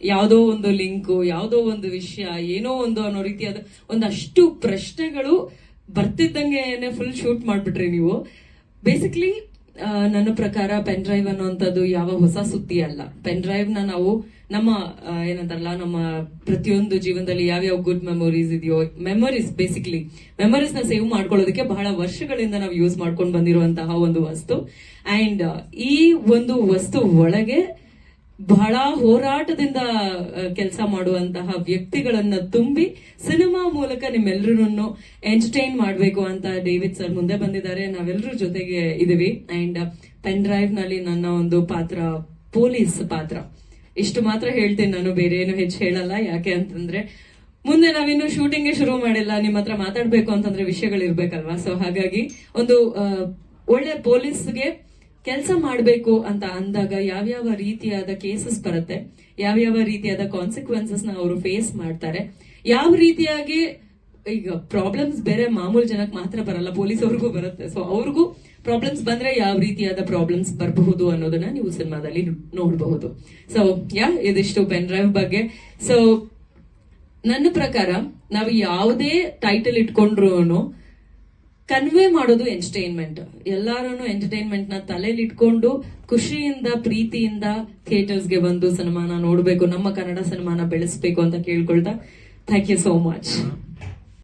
ಯಾವುದೋ ಒಂದು ಲಿಂಕು, ಯಾವುದೋ ಒಂದು ವಿಷಯ, ಏನೋ ಒಂದು ಅನ್ನೋ ರೀತಿಯಾದ ಒಂದಷ್ಟು ಪ್ರಶ್ನೆಗಳು ಬರ್ತಿದ್ದಂಗೆ ಫುಲ್ ಶೂಟ್ ಮಾಡ್ಬಿಟ್ರಿ ನೀವು. ಬೇಸಿಕ್ಲಿ ನನ್ನ ಪ್ರಕಾರ ಪೆನ್ ಡ್ರೈವ್ ಅನ್ನುವಂಥದ್ದು ಯಾವ ಹೊಸ ಸುದ್ದಿ ಅಲ್ಲ. ಪೆನ್ ಡ್ರೈವ್ನ ನಾವು ನಮ್ಮ ಏನಂತಾರಲ್ಲ, ನಮ್ಮ ಪ್ರತಿಯೊಂದು ಜೀವನದಲ್ಲಿ ಯಾವ್ಯಾವ ಗುಡ್ ಮೆಮೊರೀಸ್ ಇದೆಯೋ ಮೆಮೊರೀಸ್ ಬೇಸಿಕ್ಲಿ ಮೆಮೊರೀಸ್ನ ಸೇವ್ ಮಾಡ್ಕೊಳ್ಳೋದಕ್ಕೆ ಬಹಳ ವರ್ಷಗಳಿಂದ ನಾವು ಯೂಸ್ ಮಾಡ್ಕೊಂಡು ಬಂದಿರುವಂತಹ ಒಂದು ವಸ್ತು. ಅಂಡ್ ಈ ಒಂದು ವಸ್ತು ಒಳಗೆ ಬಹಳ ಹೋರಾಟದಿಂದ ಕೆಲಸ ಮಾಡುವಂತಹ ವ್ಯಕ್ತಿಗಳನ್ನ ತುಂಬಿ ಸಿನಿಮಾ ಮೂಲಕ ನಿಮ್ಮೆಲ್ಲರನ್ನು ಎಂಟರ್ಟೈನ್ ಮಾಡಬೇಕು ಅಂತ ಡೇವಿಡ್ ಸರ್ ಮುಂದೆ ಬಂದಿದ್ದಾರೆ. ನಾವೆಲ್ಲರೂ ಜೊತೆಗೆ ಇದೀವಿ ಅಂಡ್ ಪೆನ್ ಡ್ರೈವ್ನಲ್ಲಿ ನನ್ನ ಒಂದು ಪಾತ್ರ, ಪೊಲೀಸ್ ಪಾತ್ರ. ಇಷ್ಟು ಮಾತ್ರ ಹೇಳ್ತೇನೆ ನಾನು, ಬೇರೆ ಏನು ಹೆಚ್ಚು ಹೇಳಲ್ಲ. ಯಾಕೆ ಅಂತಂದ್ರೆ, ಮುಂದೆ ನಾವಿನ್ನು ಶೂಟಿಂಗ್ ಶುರು ಮಾಡಿಲ್ಲ, ನಿಮ್ಮ ಹತ್ರ ಮಾತಾಡ್ಬೇಕು ಅಂತಂದ್ರೆ ವಿಷಯಗಳಿರ್ಬೇಕಲ್ವಾ? ಸೊ ಹಾಗಾಗಿ ಒಂದು ಒಳ್ಳೆ ಪೊಲೀಸ್ಗೆ ಕೆಲಸ ಮಾಡಬೇಕು ಅಂತ ಅಂದಾಗ ಯಾವ್ಯಾವ ರೀತಿಯಾದ ಕೇಸಸ್ ಬರುತ್ತೆ, ಯಾವ್ಯಾವ ರೀತಿಯಾದ ಕಾನ್ಸಿಕ್ವೆನ್ಸಸ್ನ ಅವರು ಫೇಸ್ ಮಾಡ್ತಾರೆ, ಯಾವ ರೀತಿಯಾಗಿ ಈಗ ಪ್ರಾಬ್ಲಮ್ಸ್ ಬೇರೆ ಮಾಮೂಲು ಜನಕ್ಕೆ ಮಾತ್ರ ಬರಲ್ಲ ಪೊಲೀಸ್ ಅವ್ರಿಗೂ ಬರುತ್ತೆ. ಸೊ ಅವ್ರಿಗೂ ಪ್ರಾಬ್ಲಮ್ಸ್ ಬಂದ್ರೆ ಯಾವ ರೀತಿಯಾದ ಪ್ರಾಬ್ಲಮ್ಸ್ ಬರಬಹುದು ಅನ್ನೋದನ್ನ ನೀವು ಸಿನಿಮಾದಲ್ಲಿ ನೋಡಬಹುದು. ಸೊ ಯಾ ಇದಿಷ್ಟು ಪೆನ್ ಡ್ರೈವ್ ಬಗ್ಗೆ. ಸೊ ನನ್ನ ಪ್ರಕಾರ, ನಾವು ಯಾವುದೇ ಟೈಟಲ್ ಇಟ್ಕೊಂಡ್ರು ಕನ್ವೆ ಮಾಡೋದು ಎಂಟರ್ಟೈನ್ಮೆಂಟ್ ಎಲ್ಲಾರು ಎಂಟರ್ಟೈನ್ಮೆಂಟ್ನ ತಲೆಯಲ್ಲಿ ಇಟ್ಕೊಂಡು ಖುಷಿಯಿಂದ, ಪ್ರೀತಿಯಿಂದ ಥಿಯೇಟರ್ಸ್ಗೆ ಬಂದು ಸಿನಿಮಾನ ನೋಡಬೇಕು, ನಮ್ಮ ಕನ್ನಡ ಸಿನಿಮಾನ ಬೆಳೆಸಬೇಕು ಅಂತ ಕೇಳ್ಕೊಳ್ತಾ. Thank you so much